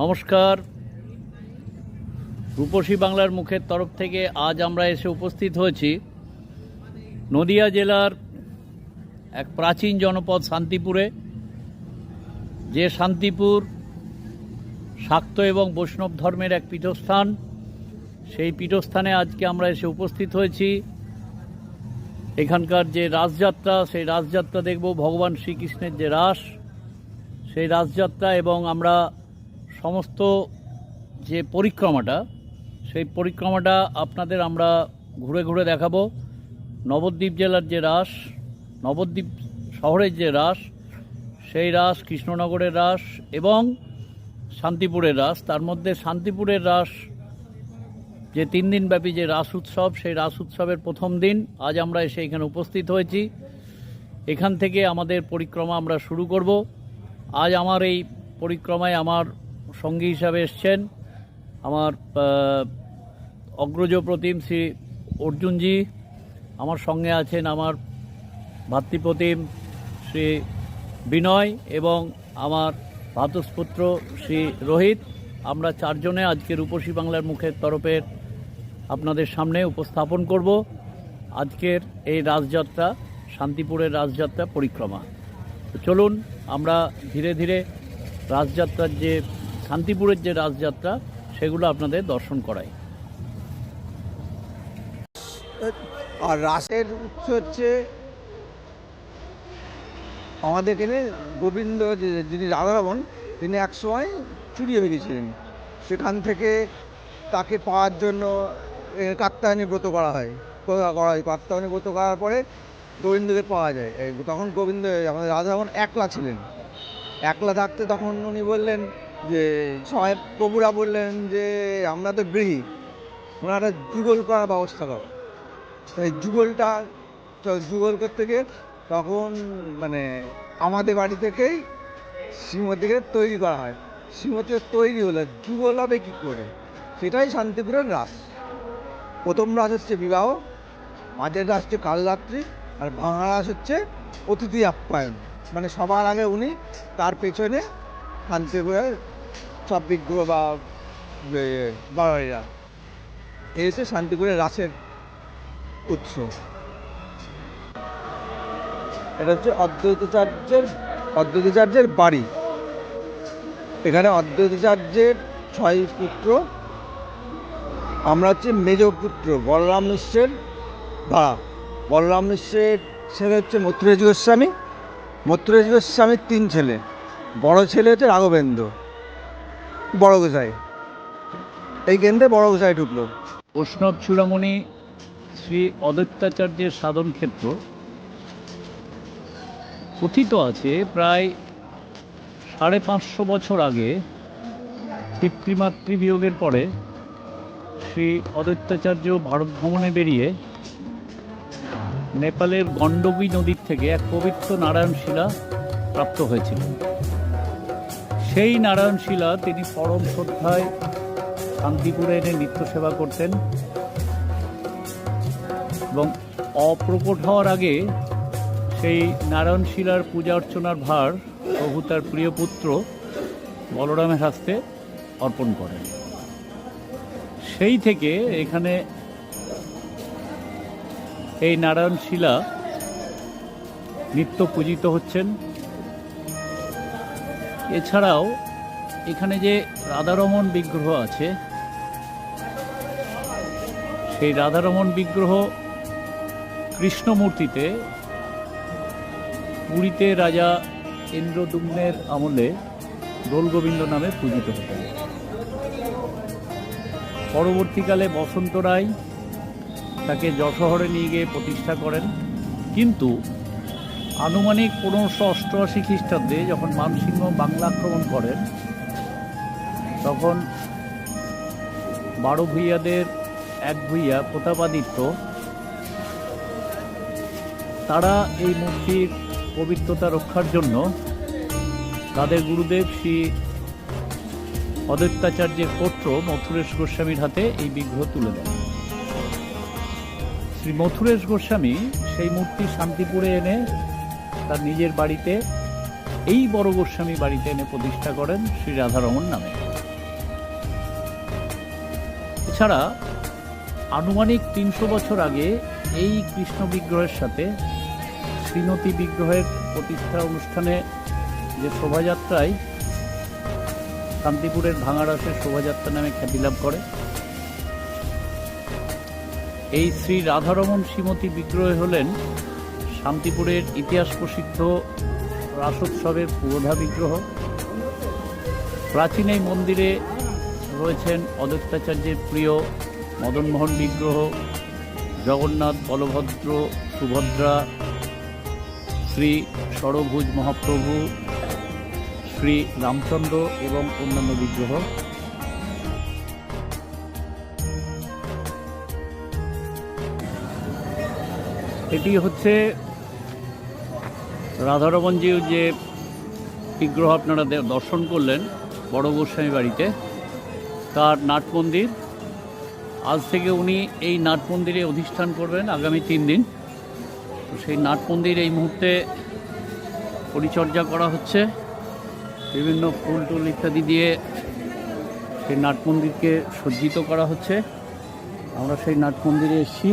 নমস্কার। রূপসী বাংলার মুখের তরফ থেকে আজ আমরা এসে উপস্থিত হয়েছি নদিয়া জেলার এক প্রাচীন জনপদ শান্তিপুরে, যে শান্তিপুর শাক্ত এবং বৈষ্ণব ধর্মের এক পীঠস্থান। সেই পীঠস্থানে আজকে আমরা এসে উপস্থিত হয়েছি। এখানকার যে রাসযাত্রা সেই রাসযাত্রা দেখব ভগবান শ্রীকৃষ্ণের যে রাস, সেই রাসযাত্রা এবং আমরা সমস্ত যে পরিক্রমাটা, সেই পরিক্রমাটা আপনাদের আমরা ঘুরে ঘুরে দেখাবো। নবদ্বীপ জেলার যে রাস, নবদ্বীপ শহরের যে রাস, সেই রাস, কৃষ্ণনগরের রাস এবং শান্তিপুরের রাস। তার মধ্যে শান্তিপুরের রাস, যে তিন দিনব্যাপী যে রাস উৎসব, সেই রাস উৎসবের প্রথম দিন আজ আমরা এসে এখানে উপস্থিত হয়েছি। এখান থেকে আমাদের পরিক্রমা আমরা শুরু করব। আজ আমার এই পরিক্রমায় আমার সঙ্গী হিসাবে এসছেন আমার অগ্রজ প্রতিম শ্রী অর্জুনজি আমার সঙ্গে আছেন আমার ভাতৃপ্রতিম শ্রী বিনয় এবং আমার ভাতস্পুত্র শ্রী রোহিত। আমরা চারজনে আজকে রূপসী বাংলার মুখের তরফের আপনাদের সামনে উপস্থাপন করব। আজকের এই রাসযাত্রা শান্তিপুরের রাসযাত্রা পরিক্রমা। চলুন, আমরা ধীরে ধীরে রাসযাত্রার যে শান্তিপুরের যে রাসযাত্রা সেগুলো আপনাদের দর্শন করাই। আর রাসের উৎস হচ্ছে আমাদের এখানে গোবিন্দ যিনি রাধারমন তিনি একসময় চুরি হয়ে গেছিলেন সেখান থেকে তাকে পাওয়ার জন্য কাত্তায়নী ব্রত করা হয়। করা হয়। কাত্তায়নী ব্রত করার পরে গোবিন্দকে পাওয়া যায়। তখন গোবিন্দ, আমাদের রাধারমন একলা ছিলেন। একলা থাকতে তখন উনি বললেন যে সবাই প্রভুরা বললেন যে, আমরা তো গৃহী। ওনারা যুগল করার ব্যবস্থা করো। এই যুগলটা তো যুগল করতে গিয়ে তখন মানে আমাদের বাড়ি থেকেই শ্রীমতীকে তৈরি করা হয়। শ্রীমতী তৈরি হলে যুগল হবে কী করে? সেটাই শান্তিপুরের রাস। প্রথম রাস হচ্ছে বিবাহ, মাঝের রাস হচ্ছে কালরাত্রি, আর ভাঙা রাস হচ্ছে অতিথি আপ্যায়ন। মানে সবার আগে উনি তার পেছনে সব বিগ্রহ বা বাঙালিরা এই হচ্ছে শান্তিপুরের রাসের উৎস। এটা হচ্ছে অদ্বৈতাচার্যের অদ্বৈতাচার্যের বাড়ি। এখানে অদ্বৈতাচার্যের ছয় পুত্র। আমরা হচ্ছে মেজ পুত্র, বলরাম মিশ্রের ভাড়া। বলরাম মিশ্রের ছেলে হচ্ছে মথুরেশ গোস্বামী মথুরেশ গোস্বামীর তিন ছেলে। বড় ছেলে হচ্ছে রাঘবেন্দ্র। বড় গোসাই। এই কেন্দ্রে বড় গোসাই ঢুকলো। বৈষ্ণব চূড়ামণি শ্রী অদত্যাচার্যের সাধন ক্ষেত্র কথিত আছে প্রায় সাড়ে পাঁচশো বছর আগে পিতৃমাতৃবিয়োগের পরে শ্রী অদত্যাচার্য ভারত ভ্রমণে বেরিয়ে নেপালের গণ্ডকী নদীর থেকে এক পবিত্র নারায়ণ শিলা প্রাপ্ত হয়েছিলেন। সেই নারায়ণ শিলা, তিনি পরম শ্রদ্ধায় শান্তিপুরে এনে নিত্য সেবা করতেন। এবং অপ্রকট হওয়ার আগে সেই নারায়ণ শিলার পূজা অর্চনার ভার প্রভু তার প্রিয় পুত্র বলরামের হাস্তে অর্পণ করেন। সেই থেকে এখানে এই নারায়ণ শিলা নিত্য পূজিত হচ্ছেন। এছাড়াও এখানে যে রাধারমণ বিগ্রহ আছে, সেই রাধারমণ বিগ্রহ কৃষ্ণমূর্তিতে পুরীতে রাজা ইন্দ্রদুম্নের আমলে দোলগোবিন্দ নামে পূজিত হতেন পরবর্তীকালে বসন্ত রায় তাকে যশোহরে নিয়ে গিয়ে প্রতিষ্ঠা করেন। কিন্তু আনুমানিক পনেরোশো অষ্টআশি খ্রিস্টাব্দে যখন মানসিংহ বাংলা আক্রমণ করেন তখন বারো ভূঁইয়াদের এক ভূঁইয়া প্রতাপাদিত্য, তারা এই মূর্তির পবিত্রতা রক্ষার জন্য তাদের গুরুদেব শ্রী অদত্যাচার্যের পুত্র মথুরেশ গোস্বামীর হাতে এই বিগ্রহ তুলে দেন। শ্রী মথুরেশ গোস্বামী সেই মূর্তি শান্তিপুরে এনে তার নিজের বাড়িতে, এই বড় গোস্বামী বাড়িতে এনে প্রতিষ্ঠা করেন শ্রী রাধারমণ নামে। এছাড়া, আনুমানিক তিনশো বছর আগে এই কৃষ্ণ বিগ্রহের সাথে শ্রীমতী বিগ্রহের প্রতিষ্ঠা অনুষ্ঠানে যে শোভাযাত্রায় শান্তিপুরের ভাঙারসের শোভাযাত্রা নামে খ্যাতি লাভ করে, এই শ্রী রাধারমন শ্রীমতী বিগ্রহ হলেন শান্তিপুরের ইতিহাস প্রসিদ্ধ রাসোৎসবের পুরোধা বিগ্রহ প্রাচীন এই মন্দিরে রয়েছেন অদত্তাচার্যের প্রিয় মদনমোহন বিগ্রহ, জগন্নাথ বলভদ্র, সুভদ্রা, শ্রী ষড়ভুজ মহাপ্রভু, শ্রী রামচন্দ্র এবং অন্যান্য বিগ্রহ। এটি হচ্ছে রাধারমণজির যে বিগ্রহ আপনারা দর্শন করলেন, বড় গোস্বামী বাড়িতে, তার নাট মন্দির। আজ থেকে উনি এই নাট মন্দিরে অধিষ্ঠান করবেন আগামী তিন দিন। তো সেই নাট মন্দির এই মুহূর্তে পরিচর্যা করা হচ্ছে। বিভিন্ন ফুল টুল ইত্যাদি দিয়ে সেই নাট মন্দিরকে সজ্জিত করা হচ্ছে। আমরা সেই নাট মন্দিরে এসেছি।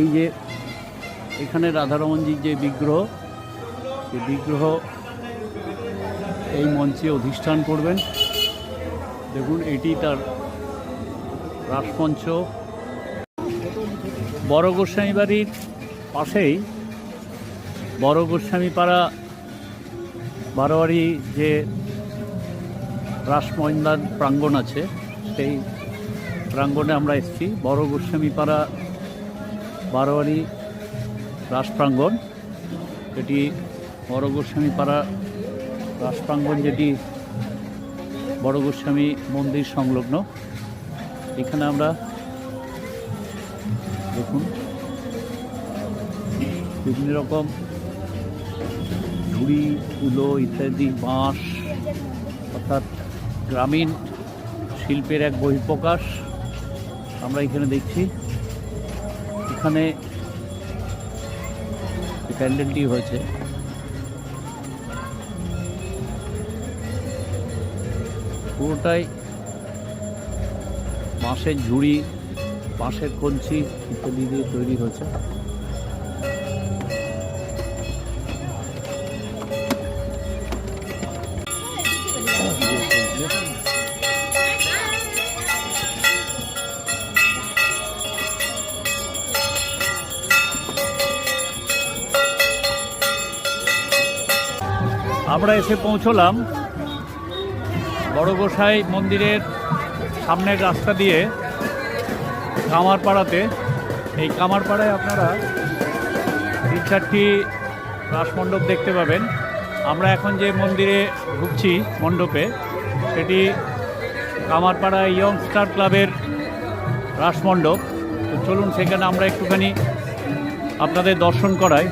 এই যে এখানে রাধারমণজির যে বিগ্রহ, সেই বিগ্রহ এই মঞ্চে অধিষ্ঠান করবেন। দেখুন, এটি তার রাসমঞ্চ। বড় গোস্বামী বাড়ির পাশেই বড় গোস্বামী পাড়া বারোয়ারি যে রাসময়দান প্রাঙ্গণ আছে, সেই প্রাঙ্গণে আমরা এসেছি। বড় গোস্বামী পাড়া বারোয়ারি রাস এটি বড় গোস্বামী পাড়া রাস যেটি বড় গোস্বামী মন্দির সংলগ্ন। এখানে আমরা দেখুন, বিভিন্ন রকম ঝুড়ি, তুলো ইত্যাদি, বাঁশ, অর্থাৎ গ্রামীণ শিল্পের এক বহিঃপ্রকাশ আমরা এখানে দেখছি। এখানে প্যান্ডেলটি হয়েছে। পুরোটাই বাঁশের ঝুড়ি বাঁশের কঞ্চি ইত্যাদি দিয়ে তৈরি হয়েছে। আমরা এসে পৌঁছলাম বড় গোসাই মন্দিরের সামনের রাস্তা দিয়ে কামারপাড়াতে। এই কামারপাড়ায় আপনারা তিন চারটি রাসমণ্ডপ দেখতে পাবেন। আমরা এখন যে মন্দিরে ঢুকছি মণ্ডপে, সেটি কামারপাড়া ইয়ং স্টার ক্লাবের রাসমণ্ডপ। তো চলুন সেখানে আমরা একটুখানি আপনাদের দর্শন করাই।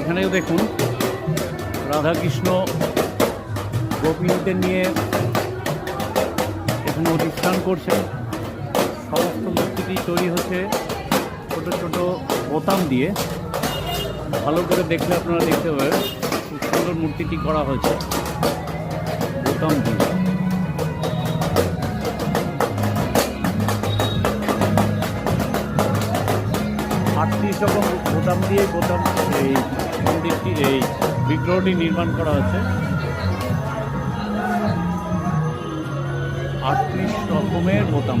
এখানেও দেখুন। রাধাকৃষ্ণ গোপীদের নিয়ে এখানে অধিষ্ঠান করছেন। সমস্ত মূর্তিটি তৈরি হচ্ছে ছোট ছোট বোতাম দিয়ে। ভালো করে দেখলে আপনারা দেখতে পাবেন খুব সুন্দর মূর্তিটি করা হয়েছে বোতাম দিয়ে। আটত্রিশ রকম বোতাম দিয়ে বোতাম এই মন্দিরটি এই বিগ্রহটি নির্মাণ করা হয়েছে। আটত্রিশ রকমের বোতাম।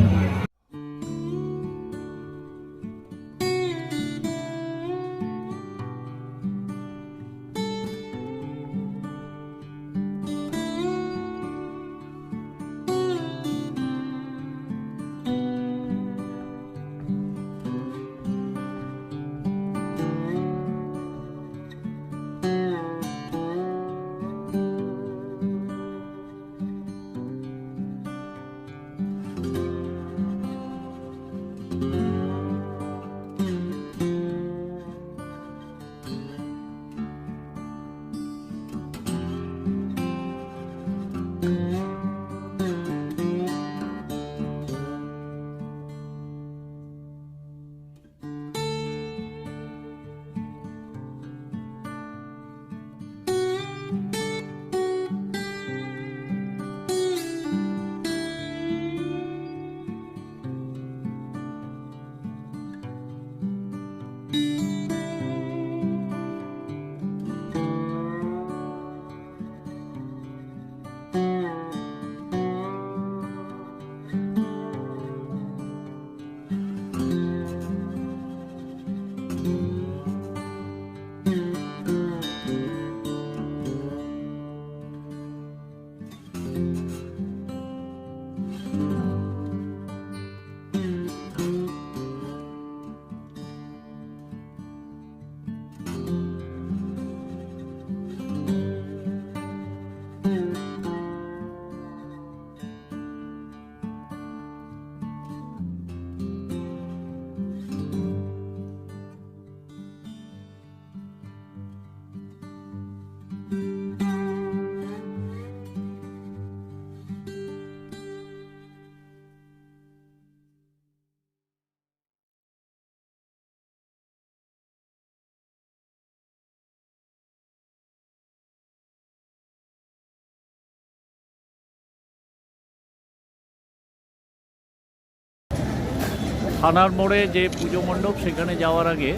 থানার মোড়ে যে পুজো মণ্ডপ, সেখানে যাওয়ার আগে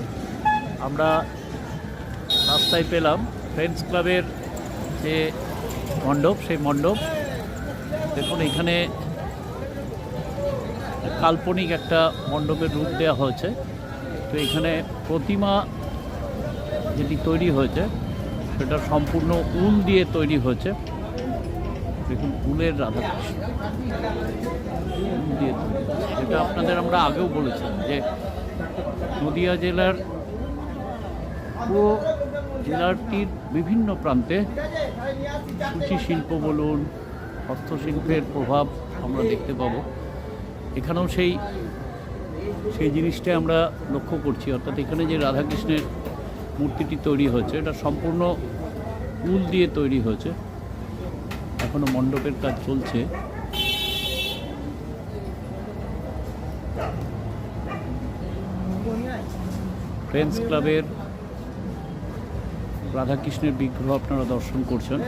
আমরা রাস্তায় পেলাম ফ্রেন্ডস ক্লাবের যে মণ্ডপ, সেই মণ্ডপ। দেখুন, এখানে কাল্পনিক একটা মণ্ডপের রূপ দেওয়া হয়েছে। তো এখানে প্রতিমা যেটি তৈরি হয়েছে, সেটা সম্পূর্ণ উল দিয়ে তৈরি হয়েছে। দেখুন উলের রাধাকৃষ্ণ যেটা আপনাদের আমরা আগেও বলেছিলাম যে নদিয়া জেলার পুরো জেলাটির বিভিন্ন প্রান্তে সূচি শিল্প বলুন, হস্তশিল্পের প্রভাব আমরা দেখতে পাবো। এখানেও সেই সেই জিনিসটাই আমরা লক্ষ্য করছি। অর্থাৎ এখানে যে রাধাকৃষ্ণের মূর্তিটি তৈরি হয়েছে, এটা সম্পূর্ণ উল দিয়ে তৈরি হয়েছে। এখনও মণ্ডপের কাজ চলছে। ফ্রেন্ডস ক্লাবের রাধাকৃষ্ণের বিগ্রহ আপনারা দর্শন করছেন।